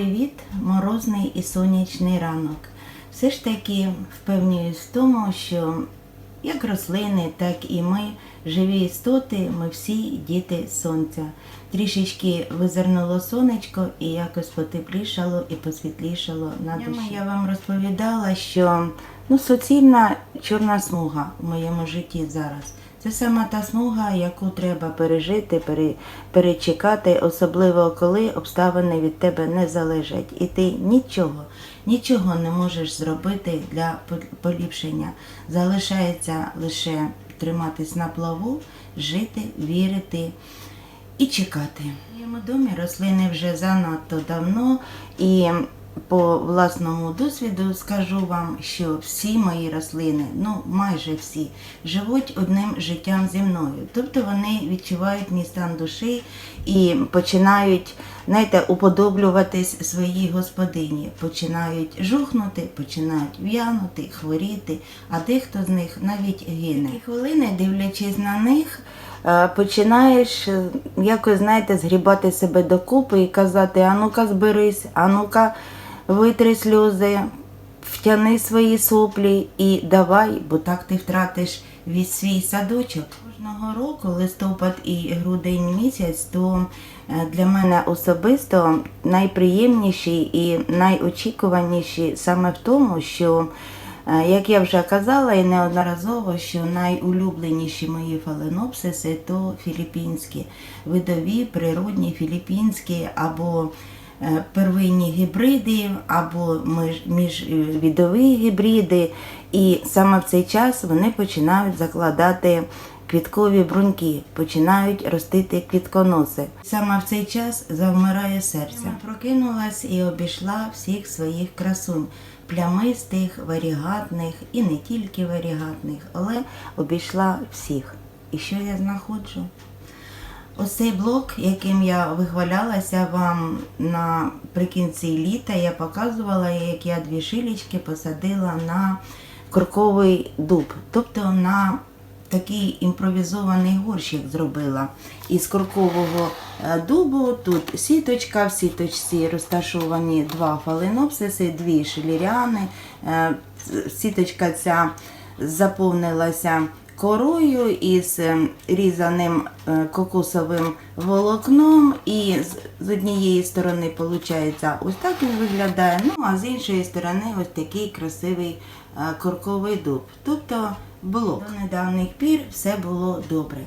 привіт! Морозний і сонячний ранок. Все ж таки впевнююсь в тому, що як рослини, так і ми, живі істоти, ми всі діти сонця. Трішечки визирнуло сонечко і якось потеплішало і посвітлішало на душі. Я вам розповідала, що ну, суцільна чорна смуга в моєму житті зараз. Це саме та смуга, яку треба пережити, перечекати, особливо коли обставини від тебе не залежать. І ти нічого, нічого не можеш зробити для поліпшення. Залишається лише триматись на плаву, жити, вірити і чекати. В моєму домі рослини вже занадто давно і по власному досвіду скажу вам, що всі мої рослини, ну майже всі, живуть одним життям зі мною. Тобто вони відчувають мій стан душі і починають, знаєте, уподоблюватись своїй господині, починають жухнути, починають в'янути, хворіти, а дехто з них навіть гине. І хвилини, дивлячись на них, е, починаєш е, якось, знаєте, згрібати себе докупи і казати, а ну-ка зберись, а ну-ка витри сльози, втяни свої соплі і давай, бо так ти втратиш весь свій садочок. Кожного року, листопад і грудень місяць, то е, для мене особисто найприємніші і найочікуваніші саме в тому, що Е, Як я вже казала і неодноразово, що найулюбленіші мої фаленопсиси то філіппінські, видові, природні філіппінські або первинні гібриди, або між- міжвідові гібриди. І саме в цей час вони починають закладати квіткові бруньки, починають ростити квітконоси. Саме в цей час завмирає серце. Прокинулась і обійшла всіх своїх красунь, плямистих, варігатних і не тільки варігатних, але обійшла всіх. І що я знаходжу? Ось цей блок, яким я вихвалялася вам наприкінці літа, я показувала, як я дві шилічки посадила на корковий дуб, тобто на такий імпровізований горщик зробила. Із коркового е, дубу тут сіточка, в сіточці розташовані два фаленопсиси, дві шиліріани. Е, Сіточка ця заповнилася корою із е, різаним е, кокосовим волокном, і з- однієї сторони, виходить, ось так він виглядає. Ну а з іншої сторони, ось такий красивий е, корковий дуб. Тобто блок. До недавніх пір все було добре.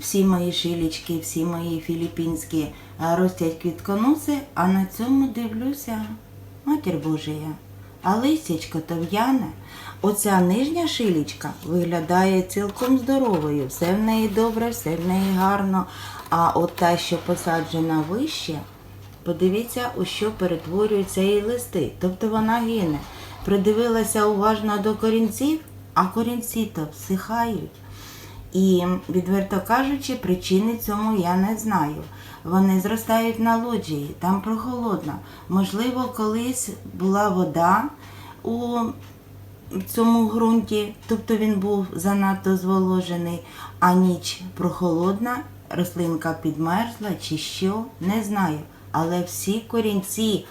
Всі мої шилічки, всі мої філіппінські е, ростять квітконоси, а на цьому дивлюся, матір Божия. А лисічка то в'яне. Оця нижня шилічка виглядає цілком здоровою, все в неї добре, все в неї гарно. А от та, що посаджена вище, подивіться, у що перетворюються її листи. Тобто вона гине. Придивилася уважно до корінців, а корінці то всихають. І, відверто кажучи, причини цьому я не знаю. Вони зростають на лоджії, там прохолодно. Можливо, колись була вода у цьому ґрунті, тобто він був занадто зволожений, а ніч прохолодна, рослинка підмерзла чи що, не знаю. Але всі корінці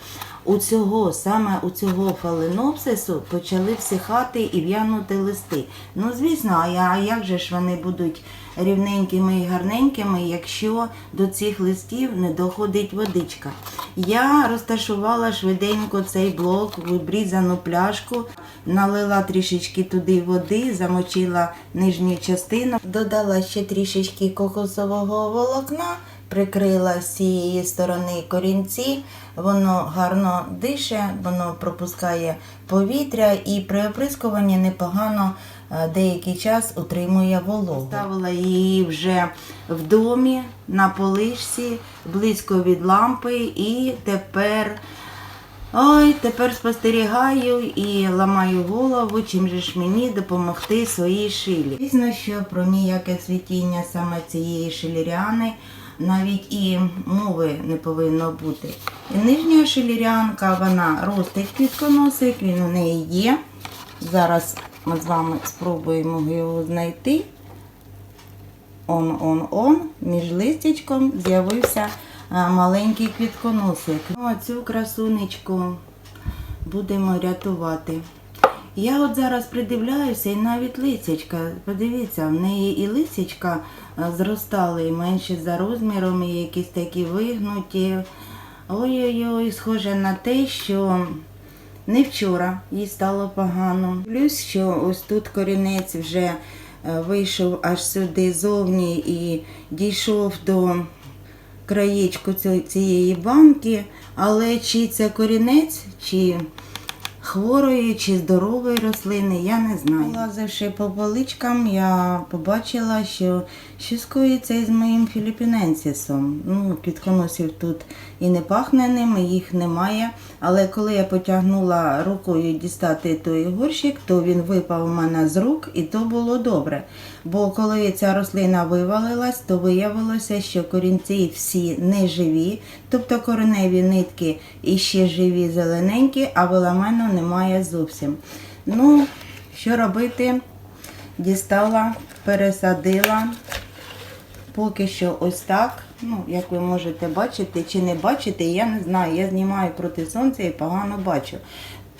у цього, саме у цього фаленопсису почали всихати і в'янути листи. Ну, звісно, а як же ж вони будуть рівненькими і гарненькими, якщо до цих листів не доходить водичка? Я розташувала швиденько цей блок в обрізану пляшку, налила трішечки туди води, замочила нижню частину, додала ще трішечки кокосового волокна прикрила з цієї сторони корінці, воно гарно дише, воно пропускає повітря і при оприскуванні непогано е, деякий час утримує вологу. Ставила її вже в домі на полишці, близько від лампи, і тепер. Ой, тепер спостерігаю і ламаю голову, чим же ж мені допомогти своїй шилі. Звісно, що про ніяке цвітіння саме цієї шиліріани навіть і мови не повинно бути. І нижня шиліріанка, вона ростить квітконосик, він у неї є. Зараз ми з вами спробуємо його знайти. Он, он, он, між листячком з'явився маленький квітконосик. Ну, а цю красунечку будемо рятувати. Я от зараз придивляюся і навіть лисячка. Подивіться, в неї і лисячка зростали і менші за розміром, і якісь такі вигнуті. Ой-ой-ой, схоже на те, що не вчора їй стало погано. Плюс, що ось тут корінець вже е, вийшов аж сюди зовні і дійшов до краєчку цієї банки, але чи це корінець, чи хворої чи здорової рослини, я не знаю. Лазивши по поличкам, я побачила, що щось коїться із моїм філіпіненсісом. Ну, Підконосів тут і не пахне ними, їх немає. Але коли я потягнула рукою дістати той горщик, то він випав у мене з рук, і то було добре. Бо коли ця рослина вивалилась, то виявилося, що корінці всі не живі, тобто кореневі нитки іще живі зелененькі, а веламену немає зовсім. Ну, що робити? Дістала, пересадила. Поки що ось так. Ну, як ви можете бачити чи не бачити, я не знаю. Я знімаю проти сонця і погано бачу.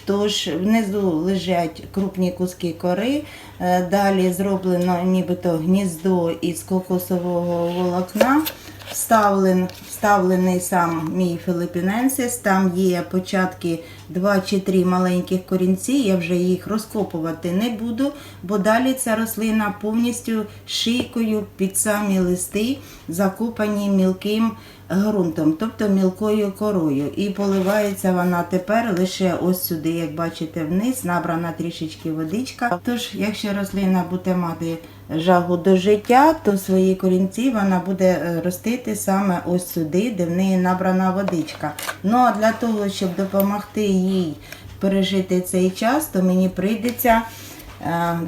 Тож внизу лежать крупні куски кори, е, далі зроблено нібито гніздо із кокосового волокна. Вставлен, вставлений сам мій філіпіненсис. Там є початки 2 чи 3 маленьких корінці. Я вже їх розкопувати не буду, бо далі ця рослина повністю шийкою під самі листи закопані мілким ґрунтом, тобто мілкою корою. І поливається вона тепер лише ось сюди, як бачите, вниз, набрана трішечки водичка. Тож, якщо рослина буде мати жагу до життя, то свої корінці вона буде е, ростити саме ось сюди, де в неї набрана водичка. Ну а для того, щоб допомогти їй пережити цей час, то мені прийдеться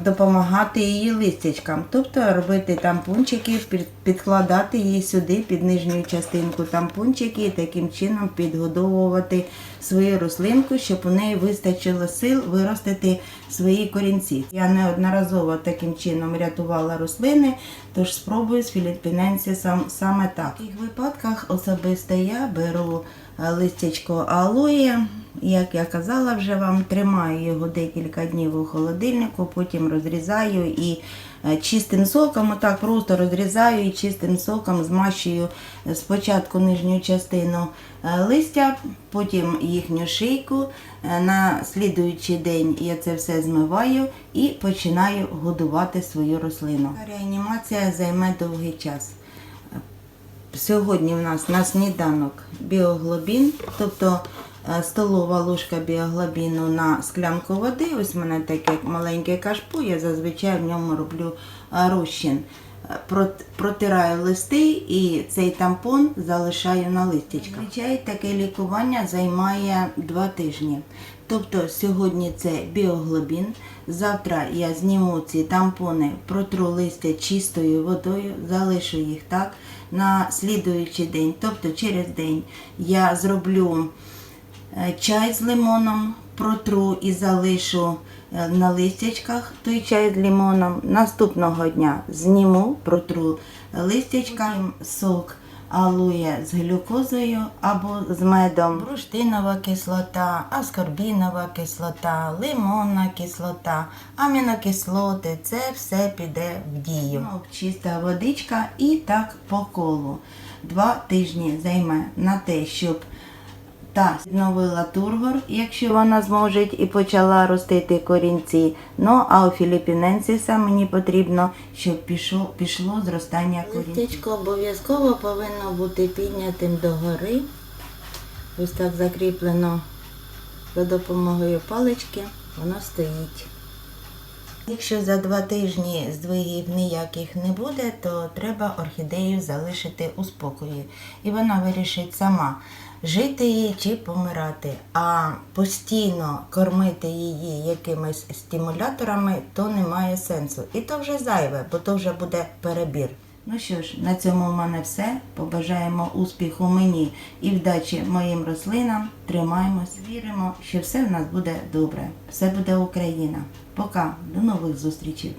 допомагати її листячкам, тобто робити тампунчики, підкладати її сюди під нижню частинку тампунчики і таким чином підгодовувати свою рослинку, щоб у неї вистачило сил виростити свої корінці. Я неодноразово таким чином рятувала рослини, тож спробую з філіппіненсісом саме так. В таких випадках особисто я беру е, листячко алоє, як я казала вже вам, тримаю його декілька днів у холодильнику, потім розрізаю і е, чистим соком, отак просто розрізаю і чистим соком змащую е, спочатку нижню частину е, листя, потім їхню шийку. На слідуючий день я це все змиваю і починаю годувати свою рослину. Реанімація займе довгий час. Сьогодні в нас на сніданок біоглобін, тобто столова ложка біоглобіну на склянку води. Ось в мене таке маленьке кашпо, я зазвичай в ньому роблю е, розчин. Е, Протираю листи і цей тампон залишаю на листячках. Зазвичай таке лікування займає два тижні. Тобто сьогодні це біоглобін. Завтра я зніму ці тампони, протру листя чистою водою, залишу їх так. На слідуючий день, тобто через день, я зроблю е, чай з лимоном, протру і залишу е, на листячках той чай з лимоном. Наступного дня зніму, протру листячка, сок алоє з глюкозою або з медом, бруштинова кислота, аскорбінова кислота, лимонна кислота, амінокислоти. Це все піде в дію. Чиста водичка і так по колу. Два тижні займе на те, щоб та відновила тургор, якщо вона зможе, і почала ростити корінці. Ну а у філіпіненсіса мені потрібно, щоб пішло, пішло зростання корінців. Листечко обов'язково повинно бути піднятим догори. Ось так закріплено за допомогою палички, воно стоїть. Якщо за два тижні здвигів ніяких не буде, то треба орхідею залишити у спокої. І вона вирішить сама, жити їй чи помирати. А постійно кормити її якимись стимуляторами, то немає сенсу. І то вже зайве, бо то вже буде перебір. Ну що ж, на цьому в мене все. Побажаємо успіху мені і вдачі моїм рослинам. Тримаємось, віримо, що все в нас буде добре. Все буде Україна. Пока, до нових зустрічей.